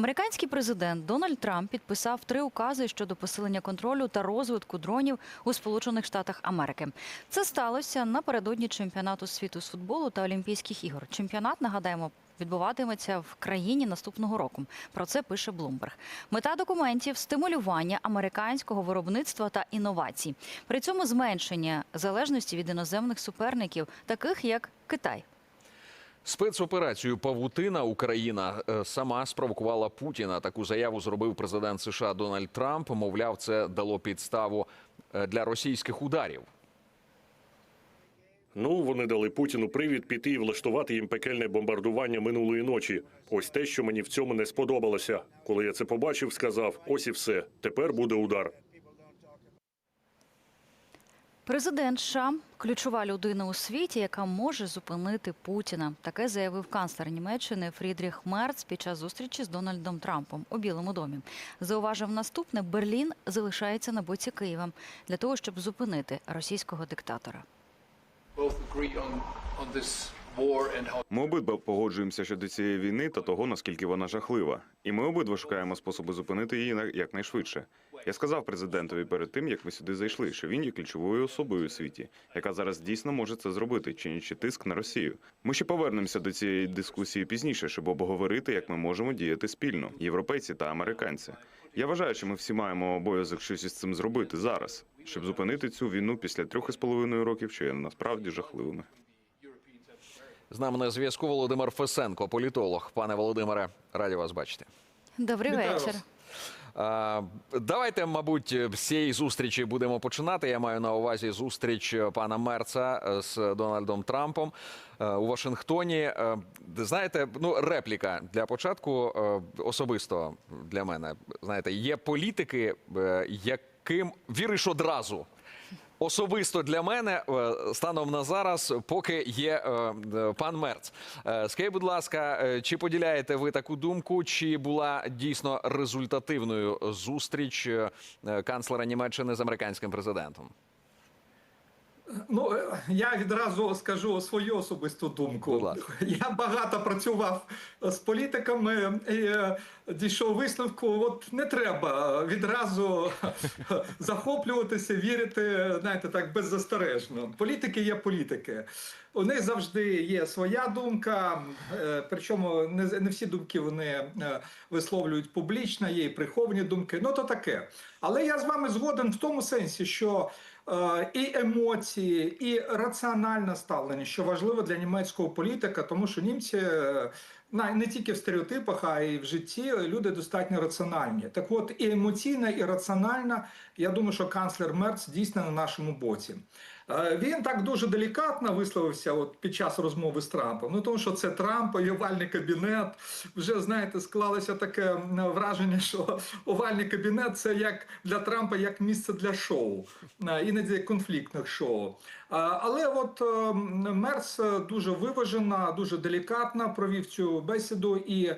Американський президент Дональд Трамп підписав три укази щодо посилення контролю та розвитку дронів у Сполучених Штатах Америки. Це сталося напередодні чемпіонату світу з футболу та Олімпійських ігор. Чемпіонат нагадаємо. Відбуватиметься в країні наступного року. Про це пише Bloomberg. Мета документів стимулювання американського виробництва та інновацій. При цьому зменшення залежності від іноземних суперників, таких як Китай. Спецоперацію Павутина Україна е, сама спровокувала Путіна. Таку заяву зробив президент США Дональд Трамп. Мовляв, це дало підставу е, для російських ударів. Ну, вони дали Путіну привід піти і влаштувати їм пекельне бомбардування минулої ночі. Ось те, що мені в цьому не сподобалося. Коли я це побачив, сказав: ось і все. Тепер буде удар. Президент США – ключова людина у світі, яка може зупинити Путіна. Таке заявив канцлер Німеччини Фрідріх Мерц під час зустрічі з Дональдом Трампом у Білому домі. Зауважив наступне: Берлін залишається на боці Києва для того, щоб зупинити російського диктатора. Ми обидва погоджуємося щодо цієї війни та того, наскільки вона жахлива, і ми обидва шукаємо способи зупинити її на- якнайшвидше. Я сказав президентові перед тим, як ми сюди зайшли, що він є ключовою особою у світі, яка зараз дійсно може це зробити, чинячи тиск на Росію. Ми ще повернемося до цієї дискусії пізніше, щоб обговорити, як ми можемо діяти спільно, європейці та американці. Я вважаю, що ми всі маємо обов'язок щось із цим зробити зараз, щоб зупинити цю війну після трьох із половиною років, що є насправді жахливими. З нами на зв'язку Володимир Фесенко, політолог. Пане Володимире, раді вас бачити. Добрий Вітаю вечір. вас. Давайте, мабуть, з цієї зустрічі будемо починати. Я маю на увазі зустріч пана Мерца е, з Дональдом Трампом е, у Вашингтоні. Е, Знаєте, ну репліка для початку особисто для мене. Знаєте, є політики, яким віриш одразу. Особисто для мене е, станом на зараз, поки є е, е, пан Мерц. Скажіть, будь ласка, чи поділяєте ви таку думку? Чи була дійсно результативною зустріч канцлера Німеччини з американським президентом? Ну, е, я відразу скажу свою особисту думку. Я багато працював з політиками і е, дійшов висновку: от не треба відразу захоплюватися, вірити, знаєте, так беззастережно. Політики є політики. У них завжди є своя думка, е, причому не, всі думки вони висловлюють публічно, є і приховані думки. Ну то таке. Але я з вами згоден в тому сенсі, що і емоції, і раціональне ставлення, що важливо для німецького політика, тому що німці е, не тільки в стереотипах, а й в житті люди достатньо раціональні. Так от і емоційна, і раціональна, я думаю, що канцлер Мерц дійсно на нашому боці. Е, Він так дуже делікатно висловився от під час розмови з Трампом. Ну тому що це Трамп, і овальний кабінет. Вже знаєте, склалося таке враження, що овальний кабінет це як для Трампа як місце для шоу, е, іноді конфліктних шоу. Е, Але от Мерс дуже виважено, дуже делікатно провів цю бесіду і,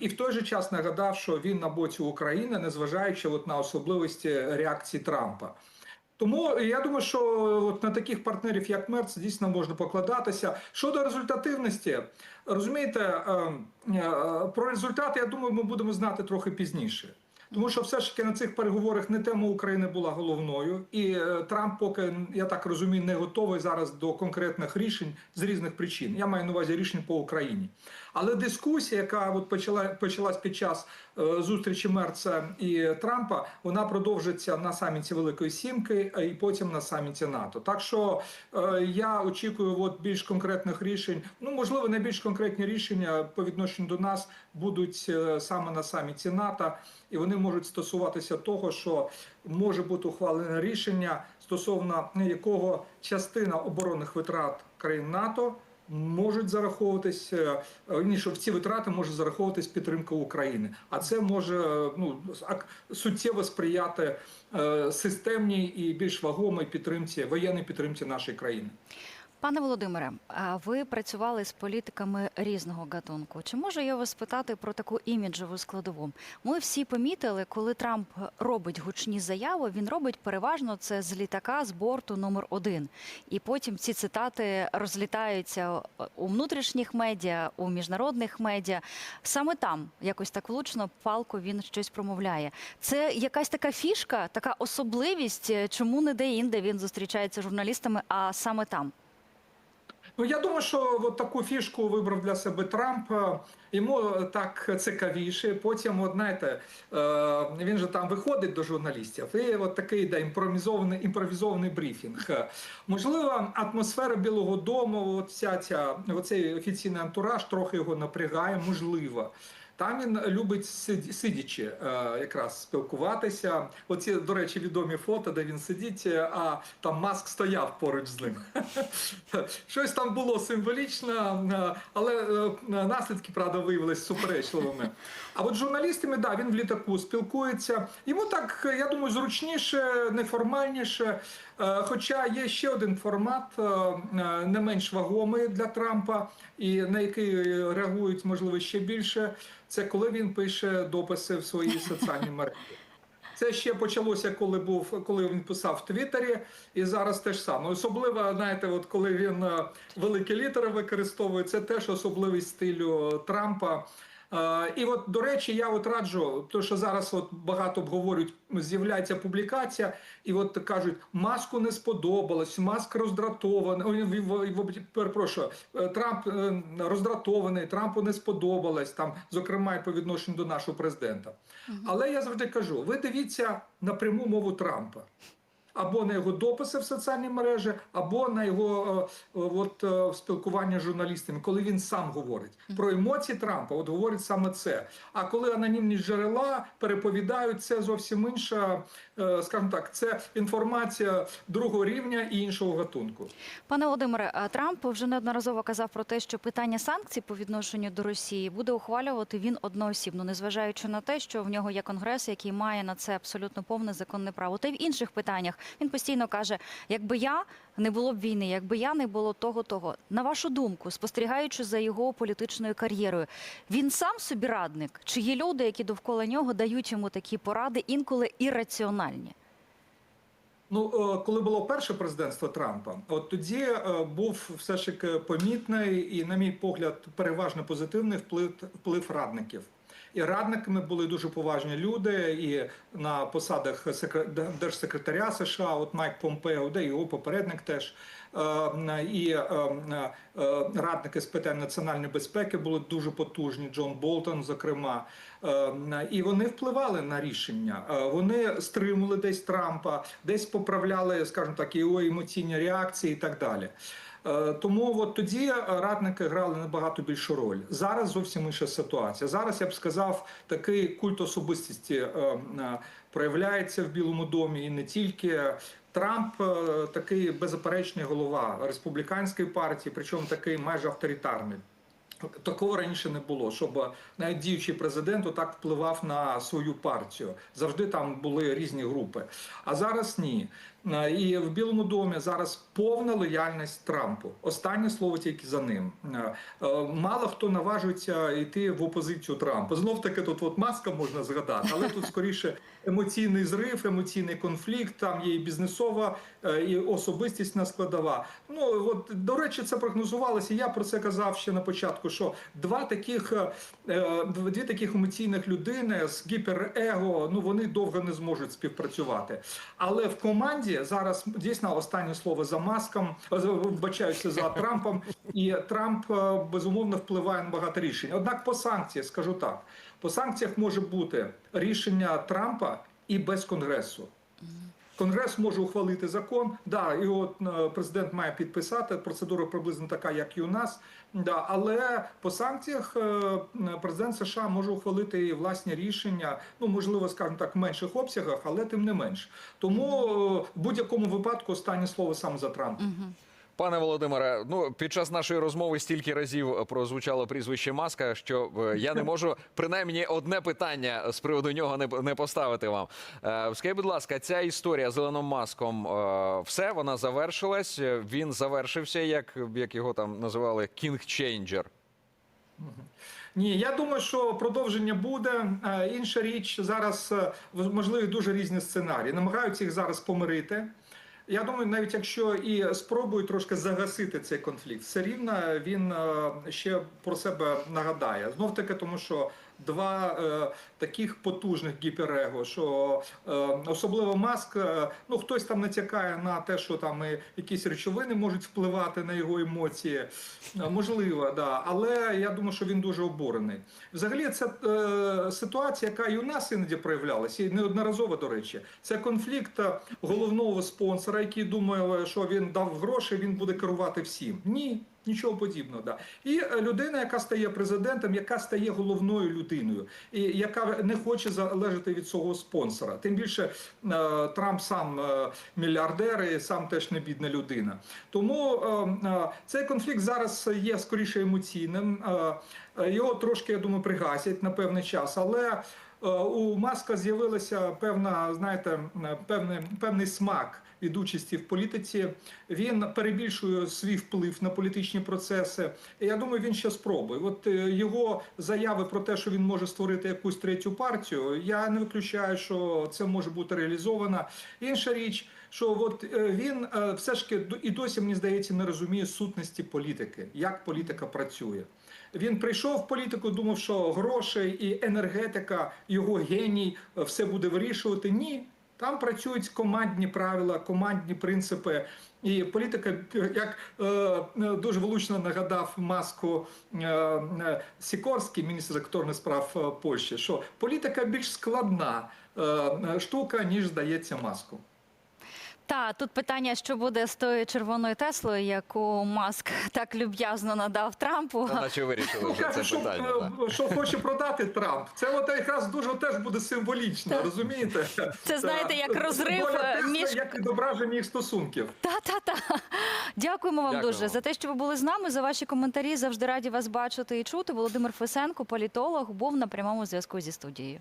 і в той же час нагадав, що він на боці України, незважаючи от на особливості реакції Трампа. Тому я думаю, що от на таких партнерів, як Мерц, дійсно можна покладатися. Щодо результативності, розумієте, е, е, про результати, я думаю, ми будемо знати трохи пізніше. Тому що все ж таки на цих переговорах не тема України була головною, і е, Трамп, поки я так розумію, не готовий зараз до конкретних рішень з різних причин. Я маю на увазі рішень по Україні. Але дискусія, яка от почала почалась під час е, зустрічі Мерца і Трампа, вона продовжиться на саміті Великої Сімки, і потім на саміті НАТО. Так що е, я очікую от більш конкретних рішень. Ну можливо, найбільш конкретні рішення по відношенню до нас будуть е, саме на саміті НАТО, і вони можуть стосуватися того, що може бути ухвалене рішення стосовно якого частина оборонних витрат країн НАТО можуть зараховуватись, е, е, що ці витрати може зараховуватись підтримка України. А це може е, ну, суттєво сприяти системній і більш вагомій підтримці, воєнній підтримці нашої країни. Пане Володимире, ви працювали з політиками різного гатунку. Чи можу я вас спитати про таку іміджову складову? Ми всі помітили, коли Трамп робить гучні заяви, він робить переважно це з літака з борту номер один. І потім ці цитати розлітаються у внутрішніх медіа, у міжнародних медіа. Саме там якось так влучно палко він щось промовляє. Це якась така фішка, така особливість, е, чому не де-інде він зустрічається з журналістами, а саме там. Ну, я думаю, що от таку фішку вибрав для себе Трамп. Йому так цікавіше. Потім, от знаєте, е, він же там виходить до журналістів, і от такий да, імпровізований, імпровізований брифінг. Можливо, атмосфера Білого Дому, от вся ця оцей офіційний антураж трохи його напрягає, можливо. Там він любить сид- сидячи е, якраз спілкуватися. Оці, до речі, відомі фото, де він сидить, е, а там маск стояв поруч з ним. Щось там було символічно, е, але наслідки, правда, виявилися суперечливими. А от журналістами, да, він в літаку спілкується. Йому так, я думаю, зручніше, неформальніше. Хоча є ще один формат, не менш вагомий для Трампа, і на який реагують, можливо, ще більше. Це коли він пише дописи в своїй соціальній мережі. Це ще почалося, коли був, коли він писав в Твіттері, і зараз теж саме. Особливо, знаєте, от коли він е, великі літери використовує, це теж особливість стилю Трампа. Е, І от, до речі, я от раджу, то що зараз от багато обговорюють, з'являється публікація, і от кажуть, маску не сподобалось, маск роздратований. Перепрошую, е, Трамп е, роздратований, Трампу не сподобалось, там, зокрема, і по відношенню до нашого президента. Але я завжди кажу: ви дивіться на пряму мову Трампа. Або на його дописи в соціальній мережі, або на його е, е, от, е, спілкування з журналістами, коли він сам говорить про емоції Трампа, от говорить саме це. А коли анонімні джерела переповідають, це зовсім інша, е, скажімо так, це інформація другого рівня і іншого гатунку. Пане Володимире, Трамп вже неодноразово казав про те, що питання санкцій по відношенню до Росії буде ухвалювати він одноосібно, незважаючи на те, що в нього є конгрес, який має на це абсолютно повне законне право. Та й в інших питаннях він постійно каже: якби я не було б війни, якби я не було того, того. На вашу думку, спостерігаючи за його політичною кар'єрою, він сам собі радник? Чи є люди, які довкола нього дають йому такі поради, інколи ірраціональні? Ну, е, коли було перше президентство Трампа, от тоді е, був все ж таки помітний і, на мій погляд, переважно позитивний вплив вплив радників. І радниками були дуже поважні люди, і на посадах секре- держсекретаря США, от Майк Помпео, де його попередник теж. Е, І е, е, радники з питань національної безпеки були дуже потужні. Джон Болтон, зокрема, і вони впливали на рішення. Е, Вони стримували десь Трампа, десь поправляли, скажімо так, його емоційні реакції і так далі. Е, Тому от тоді радники грали набагато більшу роль. Зараз зовсім інша ситуація. Зараз я б сказав, такий культ особистості е, е, проявляється в Білому домі і не тільки. Трамп е, такий беззаперечний голова республіканської партії, причому такий майже авторитарний. Такого раніше не було, щоб навіть діючий президент так впливав на свою партію. Завжди там були різні групи. А зараз ні. Е, І в Білому домі зараз повна лояльність Трампу. Останнє слово тільки за ним. Е, е, Мало хто наважується йти в опозицію Трампу. Знов таки тут от маска можна згадати, але тут скоріше емоційний зрив, емоційний конфлікт. Там є і бізнесова, і особистісна складова. Ну от до речі, це прогнозувалося. Я про це казав ще на початку. Що два таких дві таких емоційних людини з гіперего, ну вони довго не зможуть співпрацювати. Але в команді зараз дійсно останнє слово за маском, вибачаюся за Трампом, і Трамп е, безумовно впливає на багато рішень. Однак по санкціях скажу так: по санкціях може бути рішення Трампа і без конгресу. Конгрес може ухвалити закон. Да, і от е, президент має підписати. Процедура приблизно така, як і у нас. Да, але по санкціях е, президент США може ухвалити і власні рішення. Ну можливо, скажімо так, в менших обсягах, але тим не менш. Тому е, в будь-якому випадку останнє слово саме за Трампом. Пане Володимире, ну під час нашої розмови стільки разів прозвучало прізвище Маска, що е, я не можу принаймні одне питання з приводу нього не, не поставити вам. Е, Скажіть, будь ласка, ця історія з Елоном Маском, е, все вона завершилась. Він завершився, як, як його там називали Кінг Чейнджер. Ні, я думаю, що продовження буде. Інша річ зараз можливі дуже різні сценарії. Намагаються їх зараз помирити. Я думаю, навіть якщо і спробують трошки загасити цей конфлікт, все рівно він е, ще про себе нагадає. Знов таки, тому що два е, таких потужних гіперего, що е, особливо маск, е, ну хтось там натякає на те, що там якісь речовини можуть впливати на його емоції. Е, Можливо, да. Але я думаю, що він дуже обурений. Взагалі, це е, ситуація, яка і у нас іноді проявлялася, і неодноразово, до речі. Це конфлікт е, головного спонсора, який думає, що він дав гроші, він буде керувати всім. Ні. Нічого подібного, да і е, людина, яка стає президентом, яка стає головною людиною, і яка не хоче залежати від свого спонсора. Тим більше е, Трамп сам е, мільярдер і сам теж не бідна людина. Тому цей конфлікт зараз є скоріше емоційним. Його трошки, я думаю, пригасять на певний час, але у Маска з'явилася певна, знаєте, певний, певний смак від участі в політиці. Він перебільшує свій вплив на політичні процеси. Я думаю, він ще спробує. От е, його заяви про те, що він може створити якусь третю партію, я не виключаю, що це може бути реалізовано. Інша річ. Що от е, він е, все ж таки і досі мені здається не розуміє сутності політики, як політика працює. Він прийшов в політику, думав, що гроші і енергетика, його геній все буде вирішувати. Ні, там працюють командні правила, командні принципи. І політика, як е, е, дуже влучно нагадав маску е, е, Сікорський, міністр закордонних справ е, Польщі, що політика більш складна е, штука, ніж здається маску. Та тут питання, що буде з тою червоною Теслою, яку Маск так люб'язно надав Трампу. Та наче вирішили Ну, вже це що, питання. е, що хоче продати Трамп. Це от якраз дуже теж буде символічно, Так. розумієте? Це, знаєте, як розрив, доля е, Тесла між- як відображення їх стосунків. Та та та дякуємо вам Дякую дуже за те, що ви були з нами. За ваші коментарі завжди раді вас бачити і чути. Володимир Фесенко, політолог, був на прямому зв'язку зі студією.